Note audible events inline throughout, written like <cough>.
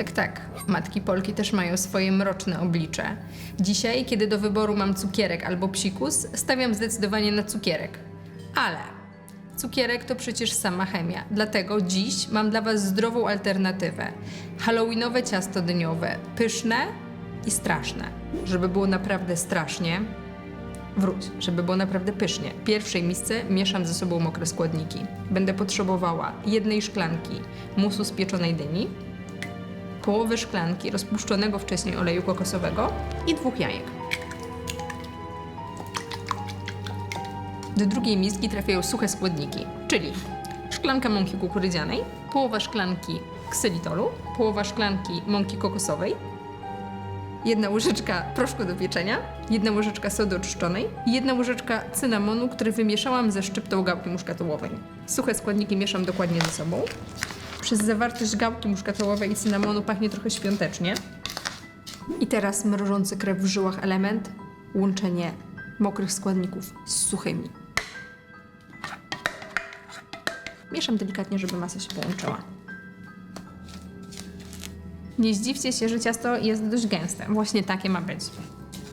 Tak, tak. Matki Polki też mają swoje mroczne oblicze. Dzisiaj, kiedy do wyboru mam cukierek albo psikus, stawiam zdecydowanie na cukierek. Ale cukierek to przecież sama chemia. Dlatego dziś mam dla Was zdrową alternatywę. Halloweenowe ciasto dyniowe. Pyszne i straszne. Żeby było naprawdę strasznie, Wróć, żeby było naprawdę pysznie. W pierwszej misce mieszam ze sobą mokre składniki. Będę potrzebowała jednej szklanki musu z pieczonej dyni, połowy szklanki rozpuszczonego wcześniej oleju kokosowego i dwóch jajek. Do drugiej miski trafiają suche składniki, czyli szklanka mąki kukurydzianej, połowa szklanki ksylitolu, połowa szklanki mąki kokosowej, jedna łyżeczka proszku do pieczenia, jedna łyżeczka sody oczyszczonej i jedna łyżeczka cynamonu, który wymieszałam ze szczyptą gałki muszkatołowej. Suche składniki mieszam dokładnie ze sobą. Przez zawartość gałki muszkatołowej i cynamonu pachnie trochę świątecznie. I teraz mrożący krew w żyłach element, łączenie mokrych składników z suchymi. Mieszam delikatnie, żeby masa się połączyła. Nie zdziwcie się, że ciasto jest dość gęste. Właśnie takie ma być.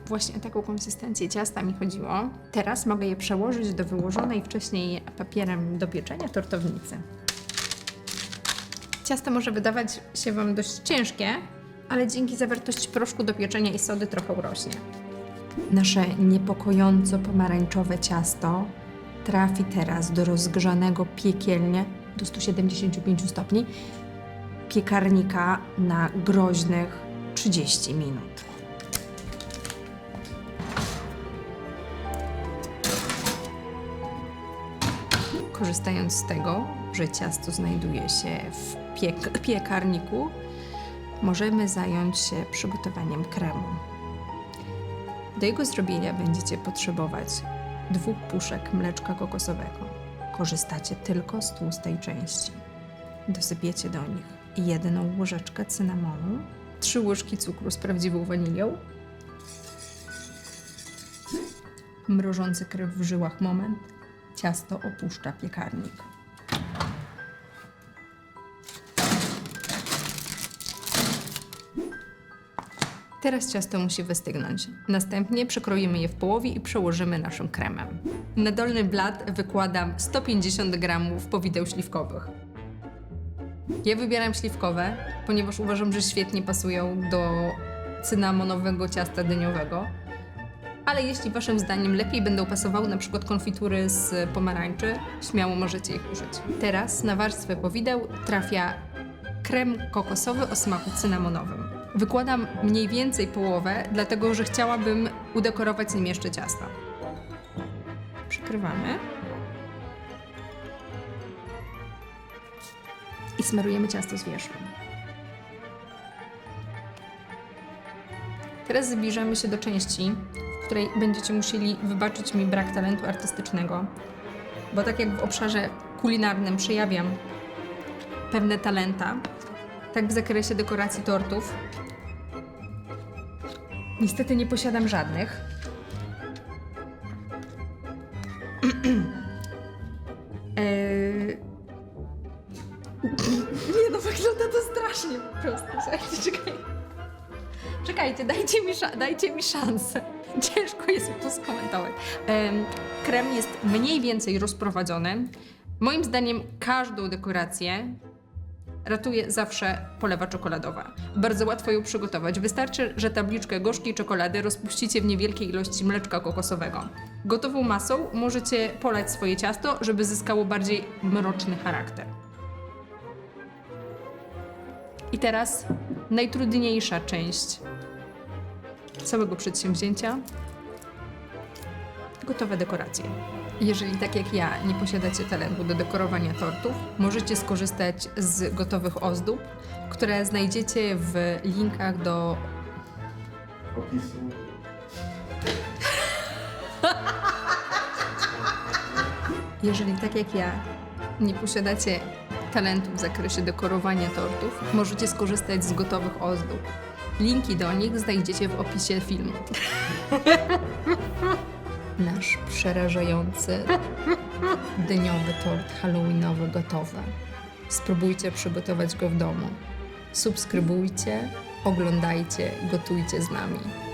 Właśnie o taką konsystencję ciasta mi chodziło. Teraz mogę je przełożyć do wyłożonej wcześniej papierem do pieczenia tortownicy. Ciasto może wydawać się Wam dość ciężkie, ale dzięki zawartości proszku do pieczenia i sody trochę urośnie. Nasze niepokojąco pomarańczowe ciasto trafi teraz do rozgrzanego piekielnie do 175 stopni piekarnika na groźnych 30 minut. Korzystając z tego, że ciasto znajduje się w piek- piekarniku, możemy zająć się przygotowaniem kremu. Do jego zrobienia będziecie potrzebować dwóch puszek mleczka kokosowego. Korzystacie tylko z tłustej części. Dosypiecie do nich jedną łyżeczkę cynamonu, trzy łyżki cukru z prawdziwą wanilią, mrożący krew w żyłach moment, ciasto opuszcza piekarnik. Teraz ciasto musi wystygnąć. Następnie przekroimy je w połowie i przełożymy naszym kremem. Na dolny blat wykładam 150 g powideł śliwkowych. Ja wybieram śliwkowe, ponieważ uważam, że świetnie pasują do cynamonowego ciasta dyniowego. Ale jeśli waszym zdaniem lepiej będą pasowały na przykład konfitury z pomarańczy, śmiało możecie ich użyć. Teraz na warstwę powideł trafia krem kokosowy o smaku cynamonowym. Wykładam mniej więcej połowę, dlatego że chciałabym udekorować nim jeszcze ciasto. Przykrywamy. i smarujemy ciasto z wierzchu. Teraz zbliżamy się do części, której będziecie musieli wybaczyć mi brak talentu artystycznego, bo tak jak w obszarze kulinarnym przejawiam pewne talenta, tak w zakresie dekoracji tortów niestety nie posiadam żadnych. <clears throat> Eee, nie no, wygląda to strasznie po prostu. Słuchajcie, czekaj. Czekajcie, dajcie mi, dajcie mi szansę. <laughs> Ciężko jest mi to skomentować. Em, krem jest mniej więcej rozprowadzony. Moim zdaniem każdą dekorację ratuje zawsze polewa czekoladowa. Bardzo łatwo ją przygotować. Wystarczy, że tabliczkę gorzkiej czekolady rozpuścicie w niewielkiej ilości mleczka kokosowego. Gotową masą możecie polać swoje ciasto, żeby zyskało bardziej mroczny charakter. I teraz najtrudniejsza część całego przedsięwzięcia gotowe dekoracje. Jeżeli tak jak ja nie posiadacie talentu do dekorowania tortów, możecie skorzystać z gotowych ozdób, które znajdziecie w linkach do opisu. Jeżeli tak jak ja nie posiadacie talentu w zakresie dekorowania tortów, możecie skorzystać z gotowych ozdób. Linki do nich znajdziecie w opisie filmu. <laughs> Nasz przerażający dyniowy tort halloweenowy gotowy. Spróbujcie przygotować go w domu. subskrybujcie, oglądajcie, gotujcie z nami.